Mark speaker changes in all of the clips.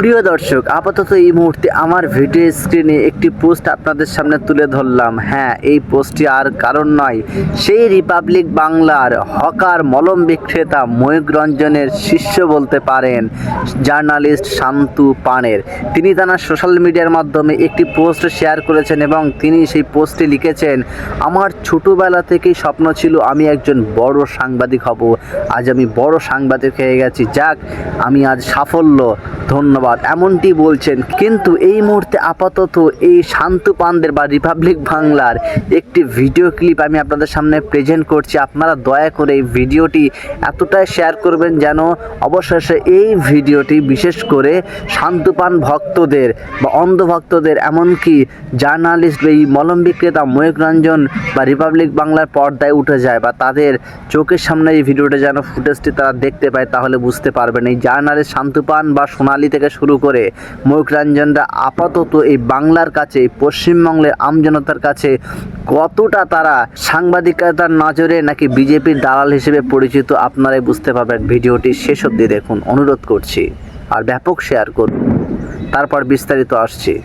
Speaker 1: প্রিয় দর্শক, আপাতত এই মুহূর্তে আমার ভিডিও স্ক্রিনে একটি পোস্ট আপনাদের সামনে তুলে ধরলাম। হ্যাঁ এই পোস্টটি আর কারণ নয়। সেই রিপাবলিক বাংলার হকার, মলম বিক্রেতা ময়ূক রঞ্জনের শিষ্য বলতে পারেন জার্নালিস্ট শান্তু পানের। তিনি তার সোশ্যাল মিডিয়ার মাধ্যমে একটি পোস্ট শেয়ার করেছেন এবং তিনি সেই পোস্টে লিখেছেন, আমার ছোটোবেলা থেকেই স্বপ্ন ছিল আমি একজন বড় সাংবাদিক হব। আজ আমি বড় সাংবাদিক হয়ে গেছি। যাক, আমি আজ সাফল্য। ধন্যবাদ। এমনটি বলছেন, কিন্তু এই মুহূর্তে আপাতত এই শান্তু পানদের বা রিপাবলিক বাংলার একটি ভিডিও ক্লিপ আমি আপনাদের সামনে প্রেজেন্ট করছি। আপনারা দয়া করে এই ভিডিওটি এতটাই শেয়ার করবেন যেন অবশেষে এই ভিডিওটি বিশেষ করে শান্তুপান ভক্তদের বা অন্ধ ভক্তদের, এমনকি জার্নালিস্ট এই মলম বিক্রেতা ময়ূক রঞ্জন বা রিপাবলিক বাংলার পর্দায় উঠে যায় বা তাদের চোখের সামনে এই ভিডিওটা যেন ফুটেজটি তারা দেখতে পায়, তাহলে বুঝতে পারবেন। এই জার্নালিস্ট শান্তুপান বা সোনালি থেকে শুরু করে ময়ূকরঞ্জনরা আপাতত এই বাংলার কাছে, পশ্চিমবঙ্গের আমজনতার কাছে কতটা তারা সাংবাদিকতার নজরে নাকি বিজেপির দালাল হিসেবে পরিচিত আপনারাই বুঝতে পারবেন। ভিডিওটি শেষ অবধি দেখুন। অনুরোধ করছি। আর ব্যাপক শেয়ার করুন। তারপর বিস্তারিত আসছি।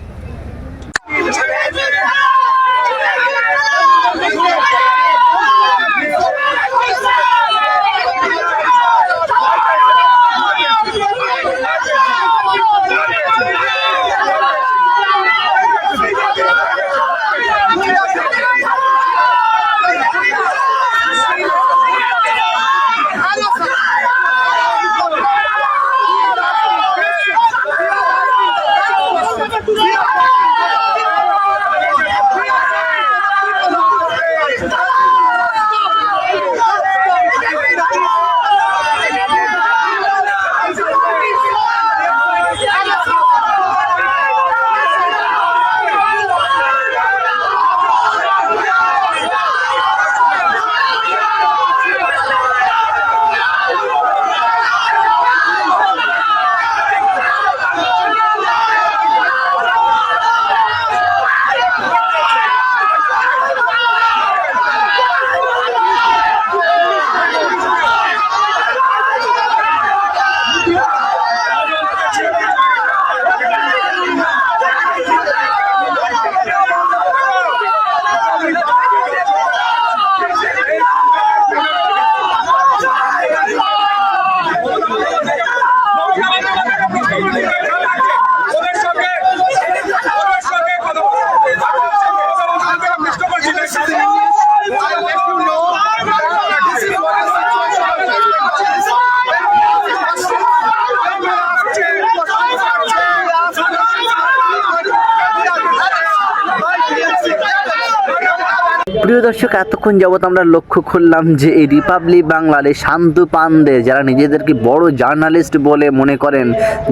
Speaker 1: প্রিয় দর্শক, এতক্ষণ যাবৎ আমরা লক্ষ্য করলাম যে এই রিপাবলিক বাংলার এই শান্তু পানদের, যারা নিজেদেরকে বড় জার্নালিস্ট বলে মনে করেন,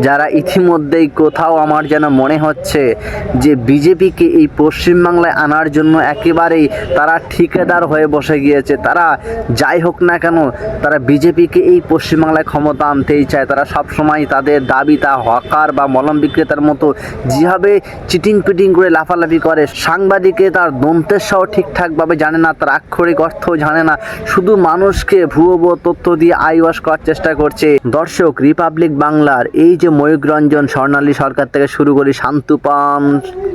Speaker 1: যারা ইতিমধ্যেই কোথাও আমার যেন মনে হচ্ছে যে বিজেপিকে এই পশ্চিমবাংলায় আনার জন্য একেবারেই তারা ঠিকাদার হয়ে বসে গিয়েছে। তারা যাই হোক না কেন, তারা বিজেপিকে এই পশ্চিমবাংলায় ক্ষমতা আনতেই চায়। তারা সবসময় তাদের দাবি, তা হকার বা মলম বিক্রেতার মতো যেভাবে চিটিং পিটিং করে লাফালাফি করে, সাংবাদিকে তার দন্তের সহ ঠিকঠাকভাবে জানে না, তার আক্ষরিক অর্থ জানে না। শুধু মানুষকে ভুয়ো তথ্য দিয়ে আইওয়াশ করার চেষ্টা করছে। দর্শক রিপাবলিক বাংলার এই যে ময়ূক রঞ্জন স্বর্ণালী সরকার থেকে শুরু করে শান্তুপান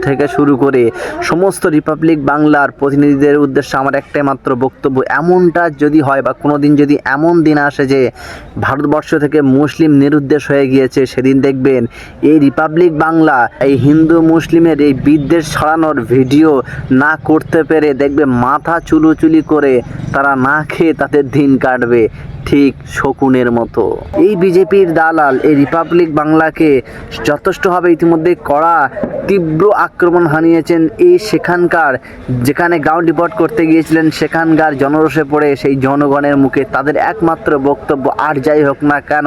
Speaker 1: থেকে শুরু করে সমস্ত রিপাবলিক বাংলার প্রতিনিধিদের উদ্দেশ্যে আমার একটাই মাত্র বক্তব্য, এমনটা যদি হয় বা কোনো দিন যদি এমন দিন আসে যে ভারতবর্ষ থেকে মুসলিম নিরুদ্দেশ হয়ে গিয়েছে, সেদিন দেখবেন এই রিপাবলিক বাংলা, এই হিন্দু মুসলিমের এই বিদ্বেষ ছড়ানোর ভিডিও না করতে পেরে দেখবে মাথা চুলুচুলি করে তারা না খেয়ে তাদের দিন কাটবে, ঠিক শকুনের মতো। এই বিজেপির দালাল, এই রিপাবলিক বাংলাকে যথেষ্টভাবে ইতিমধ্যে কড়া তীব্র আক্রমণ হানিয়েছেন এই সেখানকার, যেখানে গ্রাউন্ড রিপোর্ট করতে গিয়েছিলেন সেখানকার জনরোষে পড়ে সেই জনগণের মুখে। তাদের একমাত্র বক্তব্য, আর যাই হোক না কেন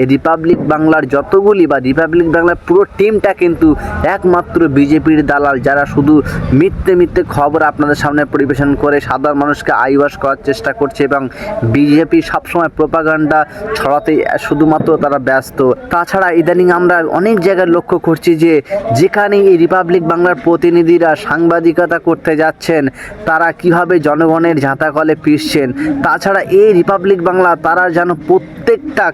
Speaker 1: এই রিপাবলিক বাংলার যতগুলি বা রিপাবলিক বাংলার পুরো টিমটা কিন্তু একমাত্র বিজেপির দালাল, যারা শুধু মিথ্যে মিথ্যে খবর আপনাদের সামনে পরিবেশন করে সাধারণ মানুষকে আইওয়াস করার চেষ্টা করছে এবং বিজেপি সবসময় প্রোপাগান্ডা ছড়াতে শুধুমাত্র তারা ব্যস্ত। তাছাড়া ইদানিং আমরা অনেক জায়গায় লক্ষ্য করছি যে যেখানে এই রিপাবলিক বাংলার প্রতিনিধিরা সাংবাদিকতা করতে যাচ্ছেন। তারা কীভাবে জনগণের ঝাঁতা কলে পিসছেন তাছাড়া এই রিপাবলিক বাংলা তারা যেন প্রত্যেকটা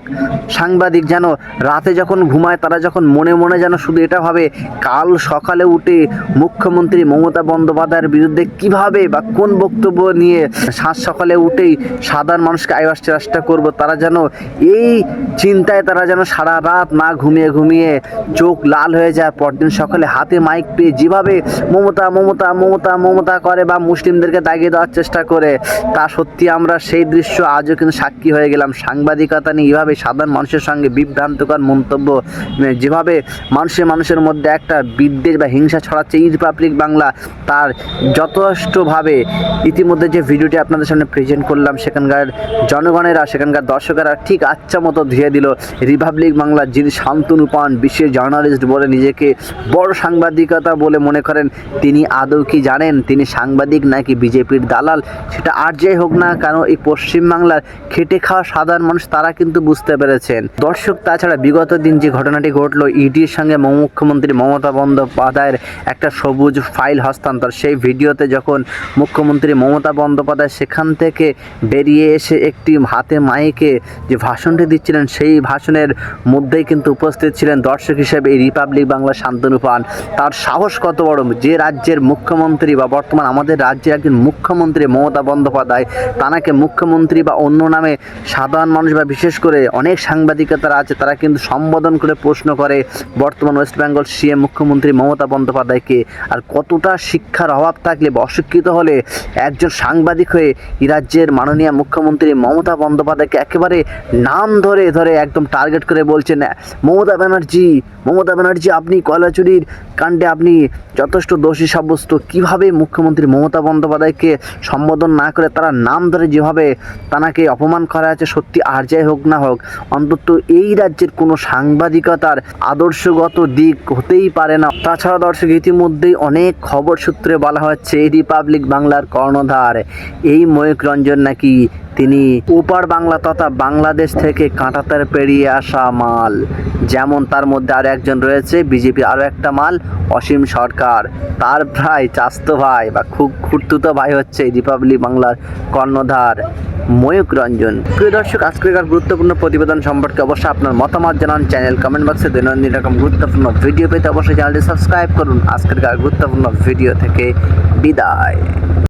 Speaker 1: সাংবাদিক যেন রাতে যখন ঘুমায়, তারা যখন মনে মনে যেন শুধু এটা ভাবে, কাল সকালে উঠে মুখ্যমন্ত্রী মমতা বন্দ্যোপাধ্যায়ের বিরুদ্ধে কীভাবে বা কোন বক্তব্য নিয়ে সাত সকালে উঠেই সাধারণ মানুষকে আইবাস চেষ্টা করব, তারা যেন এই চিন্তায় তারা যেন সারা রাত না ঘুমিয়ে ঘুমিয়ে চোখ লাল হয়ে যায়, পরদিন সকালে হাতে মাইক পেয়ে যেভাবে মমতা মমতা মমতা মমতা করে বা মুসলিমদেরকে দাগিয়ে দেওয়ার চেষ্টা করে, তা সত্যি আমরা সেই দৃশ্য আজও কিন্তু সাক্ষী হয়ে গেলাম। সাংবাদিকতা নিয়ে এভাবে সাধারণ মানুষের সঙ্গে বিভ্রান্তকর মন্তব্য যেভাবে মানুষের মানুষের মধ্যে একটা বিদ্বেষ বা হিংসা ছড়াচ্ছে এই রিপাবলিক বাংলা, তার যথেষ্টভাবে ইতিমধ্যে যে ভিডিওটি আপনাদের সামনে প্রেজেন্ট করলাম, সেখানকার জনগণেরা, সেখানকার দর্শকেরা ঠিক আচ্ছা মতো ধুয়ে দিল। রিপাবলিক বাংলার যিনি শান্তনু পান বিশ্বের জার্নালিস্ট বলে নিজেকে বড় সাংবাদিকতা বলে মনে করেন। তিনি আদৌ কি জানেন? তিনি সাংবাদিক নাকি বিজেপির দালাল? সেটা আর যাই হোক না কেন, এই পশ্চিমবাংলার খেটে খাওয়া সাধারণ মানুষ তারা কিন্তু বুঝতে পেরেছেন। দর্শক, তাছাড়া বিগত দিন যে ঘটনাটি ঘটলো, ইডির সঙ্গে মুখ্যমন্ত্রী মমতা বন্দ্যোপাধ্যায়ের একটা সবুজ ফাইল হস্তান্তর। সেই ভিডিওতে যখন মুখ্যমন্ত্রী মমতা বন্দ্যোপাধ্যায় সেখান থেকে বেরিয়ে এসে একটি হাতে মাইকে যে ভাষণটি দিচ্ছিলেন, সেই ভাষণের মধ্যেই কিন্তু উপস্থিত ছিলেন দর্শক হিসেবে এই রিপাবলিক বাংলা শান্তনু পান। তার সাহস কত বড়? যে রাজ্যের মুখ্যমন্ত্রী বা বর্তমান আমাদের রাজ্যের একজন মুখ্যমন্ত্রী মমতা বন্দ্যোপাধ্যায়, তানাকে মুখ্যমন্ত্রী বা অন্য নামে সাধারণ মানুষ বা বিশেষ করে অনেক সাংবাদিকতারা আছে, তারা কিন্তু সম্বোধন করে প্রশ্ন করে বর্তমান ওয়েস্ট বেঙ্গল সিএম মুখ্যমন্ত্রী মমতা বন্দ্যোপাধ্যায়কে। আর কতটা শিক্ষার অভাব থাকলে বা অশিক্ষিত হলে একজন সাংবাদিক হয়ে এই রাজ্যের মাননীয় মুখ্যমন্ত্রী মমতা বন্দ্যোপাধ্যায়কে একেবারে নাম ধরে ধরে একদম টার্গেট করে বলছেন, মমতা ব্যানার্জি মমতা ব্যানার্জি, আপনি কয়লা চুরির কাণ্ডে আপনি যথেষ্ট দোষী সাব্যস্ত। কীভাবে মুখ্যমন্ত্রী মমতা বন্দ্যোপাধ্যায়কে সম্বোধন না করে তারা নাম ধরে যেভাবে তানাকে অপমান করা আছে, সত্যি আর যাই হোক না হোক, অন্তত এই রাজ্যের কোনো সাংবাদিকতার আদর্শগত দিক হতেই পারে না। তাছাড়া দর্শক, ইতিমধ্যেই অনেক খবর সূত্রে বলা হচ্ছে এই রিপাবলিক বাংলার কর্ণধার এই ময়ূক রঞ্জন নাকি তিনি ওপার বাংলা তথা বাংলাদেশ থেকে কাঁটাতার পেরিয়ে আসা মাল। যেমন তার মধ্যে আর একজন রয়েছে বিজেপি আরও একটা মাল অসীম সরকার। তার ভাই চাস্তো ভাই বা খুব খুঁড়তুতো ভাই হচ্ছে রিপাবলিক বাংলার কর্ণধার ময়ূক রঞ্জন। প্রিয় দর্শক, আজকের গুরুত্বপূর্ণ প্রতিবেদন সম্পর্কে অবশ্যই আপনার মতামত জানান চ্যানেল কমেন্ট বক্সে। দৈনন্দিন রকম গুরুত্বপূর্ণ ভিডিও পেতে অবশ্যই চ্যানেলটি সাবস্ক্রাইব করুন। আজকের গুরুত্বপূর্ণ ভিডিও থেকে বিদায়।